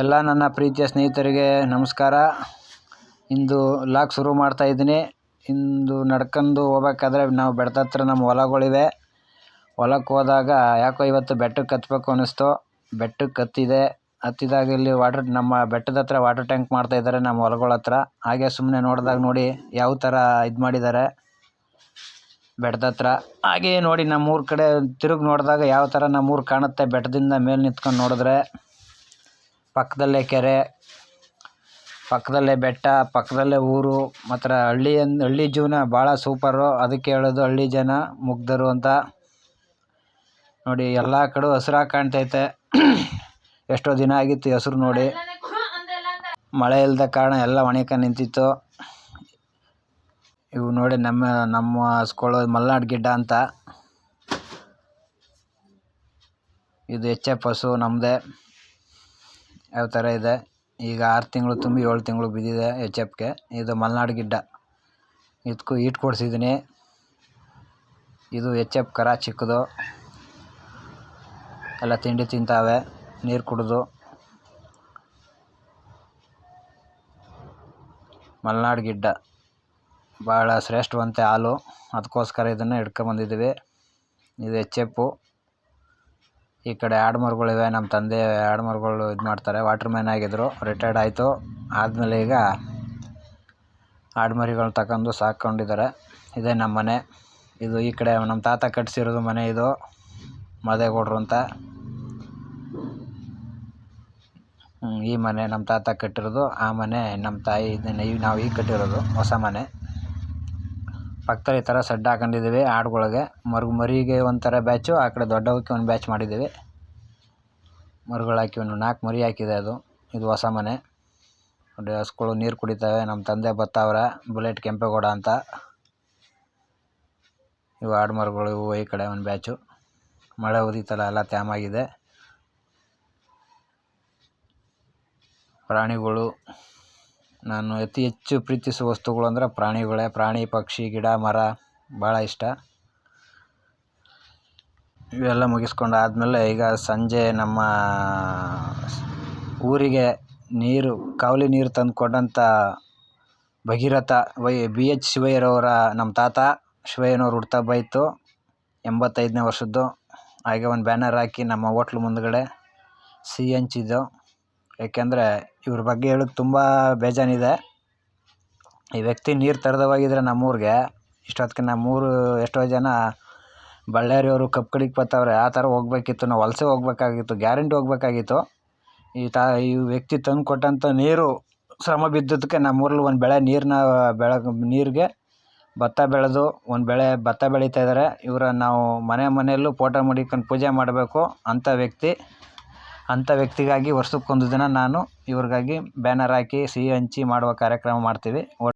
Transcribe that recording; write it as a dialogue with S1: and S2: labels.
S1: ಎಲ್ಲ ನನ್ನ ಪ್ರೀತಿಯ ಸ್ನೇಹಿತರಿಗೆ ನಮಸ್ಕಾರ. ಇಂದು ಲಾಗ್ ಶುರು ಮಾಡ್ತಾ ಇದ್ದೀನಿ. ಇಂದು ನಡ್ಕೊಂಡು ಹೋಗ್ಬೇಕಾದ್ರೆ ನಾವು ಬೆಟ್ಟದ ಹತ್ರ ನಮ್ಮ ಹೊಲಗಳಿವೆ. ಹೊಲಕ್ಕೆ ಹೋದಾಗ ಯಾಕೋ ಇವತ್ತು ಬೆಟ್ಟಕ್ಕೆ ಹತ್ಬೇಕು ಅನ್ನಿಸ್ತು. ಬೆಟ್ಟಕ್ಕೆ ಹತ್ತಿದೆ. ಹತ್ತಿದಾಗ ಇಲ್ಲಿ ವಾಟರ್ ನಮ್ಮ ಬೆಟ್ಟದ ಹತ್ರ ವಾಟರ್ ಟ್ಯಾಂಕ್ ಮಾಡ್ತಾ ಇದ್ದಾರೆ ನಮ್ಮ ಹೊಲಗಳ ಹತ್ರ. ಹಾಗೆ ಸುಮ್ಮನೆ ನೋಡಿದಾಗ ನೋಡಿ ಯಾವ ಥರ ಇದು ಮಾಡಿದ್ದಾರೆ. ಬೆಟ್ಟದ ಹತ್ರ. ಹಾಗೆ ನೋಡಿ ನಮ್ಮೂರ ಕಡೆ ತಿರುಗಿ ನೋಡಿದಾಗ ಯಾವ ಥರ ನಮ್ಮೂರು ಕಾಣುತ್ತೆ. ಬೆಟ್ಟದಿಂದ ಮೇಲೆ ನಿಂತ್ಕೊಂಡು ನೋಡಿದ್ರೆ ಪಕ್ಕದಲ್ಲೇ ಕೆರೆ, ಪಕ್ಕದಲ್ಲೇ ಬೆಟ್ಟ, ಪಕ್ಕದಲ್ಲೇ ಊರು, ಮಾತ್ರ ಹಳ್ಳಿ ಹಳ್ಳಿ ಜೀವನ ಭಾಳ ಸೂಪರು ಅದಕ್ಕೆ ಹೇಳೋದು ಹಳ್ಳಿ ಜನ ಮುಗ್ಧರು ಅಂತ. ನೋಡಿ, ಎಲ್ಲ ಕಡೆ ಹಸಿರಾಗಿ ಕಾಣ್ತೈತೆ. ಎಷ್ಟೋ ದಿನ ಆಗಿತ್ತು ಹೆಸ್ರು ನೋಡಿ. ಮಳೆ ಇಲ್ಲದ ಕಾರಣ ಎಲ್ಲ ಒಣಕ ನಿಂತಿತ್ತು. ಇವು ನೋಡಿ ನಮ್ಮ ನಮ್ಮ ಹಸ್ಕೊಳ್ಳೋದು ಮಲ್ನಾಡು ಗಿಡ್ಡ ಅಂತ. ಇದು ಎಚ್ ಎಫ್ ನಮ್ಮದೇ ಯಾವ ಥರ ಇದೆ? ಈಗ ಆರು ತಿಂಗಳು ತುಂಬಿ ಏಳು ತಿಂಗಳು ಬಿದ್ದಿದೆ ಎಚ್ ಎಫ್ಗೆ ಇದು ಮಲ್ನಾಡು ಗಿಡ್ಡ. ಇದಕ್ಕೂ ಈಟ್ ಕೊಡಿಸಿದ್ದೀನಿ. ಇದು ಎಚ್ ಎಫ್ ಕರ ಚಿಕ್ಕದು. ಎಲ್ಲ ತಿಂಡಿ ತಿಂತಾವೆ, ನೀರು ಕುಡಿದು. ಮಲ್ನಾಡು ಗಿಡ್ಡ. ಭಾಳ ಶ್ರೇಷ್ಠವಂತೆ ಹಾಲು. ಅದಕ್ಕೋಸ್ಕರ ಇದನ್ನು ಹಿಡ್ಕೊಂಬಂದಿದ್ದೀವಿ ಇದು ಎಚ್ ಎಫು ಈ ಕಡೆ ಆಡುಮರುಗಳಿವೆ ನಮ್ಮ ತಂದೆ ಆಡುಮರುಗಳು ಇದು ಮಾಡ್ತಾರೆ. ವಾಟರ್ ಮ್ಯಾನ್ ಆಗಿದ್ದರು ರಿಟೈರ್ಡ್ ಆಯಿತು. ಆದಮೇಲೆ ಈಗ ಆಡುಮರಿಗಳನ್ನ ತಗೊಂಡು ಸಾಕ್ಕೊಂಡಿದ್ದಾರೆ. ಇದೇ ನಮ್ಮ ಮನೆ. ಇದು ಈ ಕಡೆ ನಮ್ಮ ತಾತ ಕಟ್ಟಿಸಿರೋದು ಮನೆ ಇದು, ಮದೇಗೌಡ್ರು ಅಂತ. ಈ ಮನೆ ನಮ್ಮ ತಾತ ಕಟ್ಟಿರೋದು. ಆ ಮನೆ ನಮ್ಮ ತಾಯಿ ಇದನ್ನು ನಾವು ಈಗ ಕಟ್ಟಿರೋದು ಹೊಸ ಮನೆ. ಪಕ್ಕದಲ್ಲಿ ಈ ಥರ ಸೆಡ್ ಹಾಕೊಂಡಿದ್ದೀವಿ. ಆಡುಗಳಿಗೆ ಮರಿ ಮರಿಗೆ ಒಂಥರ ಬ್ಯಾಚು ಆ ಕಡೆ ದೊಡ್ಡವಕ್ಕೆ ಒಂದು ಬ್ಯಾಚ್ ಮಾಡಿದ್ದೀವಿ. ಮರಿಗಳು ಹಾಕಿ ಒಂದು ನಾಲ್ಕು ಮರಿ ಹಾಕಿದೆ ಅದು. ಇದು ಹೊಸ ಮನೆ. ನೋಡಿ, ಹಸುಗಳು ನೀರು ಕುಡಿತವೆ. ನಮ್ಮ ತಂದೆ ಬತ್ತವ್ರೆ, ಬುಲೆಟ್ ಕೆಂಪೇಗೌಡ ಅಂತ. ಇವು ಆಡು ಮರಗಳು, ಇವು ಈ ಕಡೆ ಒಂದು ಬ್ಯಾಚು ಮಳೆ ಉದಿತಲ್ಲ, ಎಲ್ಲ ತ್ಯಾಮಾಗಿದೆ ಪ್ರಾಣಿಗಳು ನಾನು ಅತಿ ಹೆಚ್ಚು ಪ್ರೀತಿಸುವ ವಸ್ತುಗಳು ಅಂದರೆ ಪ್ರಾಣಿಗಳೇ. ಪ್ರಾಣಿ, ಪಕ್ಷಿ, ಗಿಡ, ಮರ ಭಾಳ ಇಷ್ಟ. ಇವೆಲ್ಲ ಮುಗಿಸ್ಕೊಂಡು ಆದಮೇಲೆ ಈಗ ಸಂಜೆ ನಮ್ಮ ಊರಿಗೆ ನೀರು, ಕಾವಲಿ ನೀರು ತಂದುಕೊಂಡಂಥ ಭಗೀರಥ ವೈ, ಬಿ. ಎಚ್. ಶಿವಯ್ಯರವರ ನಮ್ಮ ತಾತ ಶಿವಯ್ಯನವ್ರ ಹುಡ್ತಾ ಇತ್ತು ಎಂಬತ್ತೈದನೇ ವರ್ಷದ್ದು. ಹಾಗೆ ಒಂದು ಬ್ಯಾನರ್ ಹಾಕಿ ನಮ್ಮ ಹೋಟ್ಲ್ ಮುಂದುಗಡೆ ಸಿಹಿ ಹಂಚಿದ್ದು ಏಕೆಂದರೆ ಇವ್ರ ಬಗ್ಗೆ ಹೇಳೋಕೆ ತುಂಬ ಬೇಜಾನಿದೆ. ಈ ವ್ಯಕ್ತಿ ನೀರು ತರದವಾಗಿದ್ರೆ ನಮ್ಮೂರಿಗೆ, ಇಷ್ಟೊತ್ತಿಗೆ ನಮ್ಮೂರು ಎಷ್ಟೋ ಜನ ಬಳ್ಳಾರಿಯವರು ಕಪ್ ಕಡಿಗೆ ಬರ್ತಾವ್ರೆ ಆ ಥರ ಹೋಗ್ಬೇಕಿತ್ತು, ನಾವು ವಲಸೆ ಹೋಗ್ಬೇಕಾಗಿತ್ತು, ಗ್ಯಾರಂಟಿ ಹೋಗ್ಬೇಕಾಗಿತ್ತು. ಈ ತಾ, ಈ ವ್ಯಕ್ತಿ ತಂದು ಕೊಟ್ಟಂಥ ನೀರು ಶ್ರಮ ಬಿದ್ದದಕ್ಕೆ ನಮ್ಮೂರಲ್ಲಿ ಒಂದು ಬೆಳೆ ನೀರನ್ನ ಬೆಳೆ ನೀರಿಗೆ ಭತ್ತ ಬೆಳೆದು, ಒಂದು ಬೆಳೆ ಭತ್ತ ಬೆಳೀತಾ ಇದ್ದಾರೆ ಇವರ ನಾವು ಮನೆ ಮನೆಯಲ್ಲೂ ಫೋಟೋ ಮಡಿಕೊಂಡು ಪೂಜೆ ಮಾಡಬೇಕು ಅಂಥ ವ್ಯಕ್ತಿ. ಅಂಥ ವ್ಯಕ್ತಿಗಾಗಿ ವರ್ಷಕ್ಕೊಂದು ದಿನ ನಾನು ಇವ್ರಿಗಾಗಿ ಬ್ಯಾನರ್ ಹಾಕಿ ಸಿಹಿ ಹಂಚಿ ಮಾಡುವ ಕಾರ್ಯಕ್ರಮ ಮಾಡ್ತೀವಿ.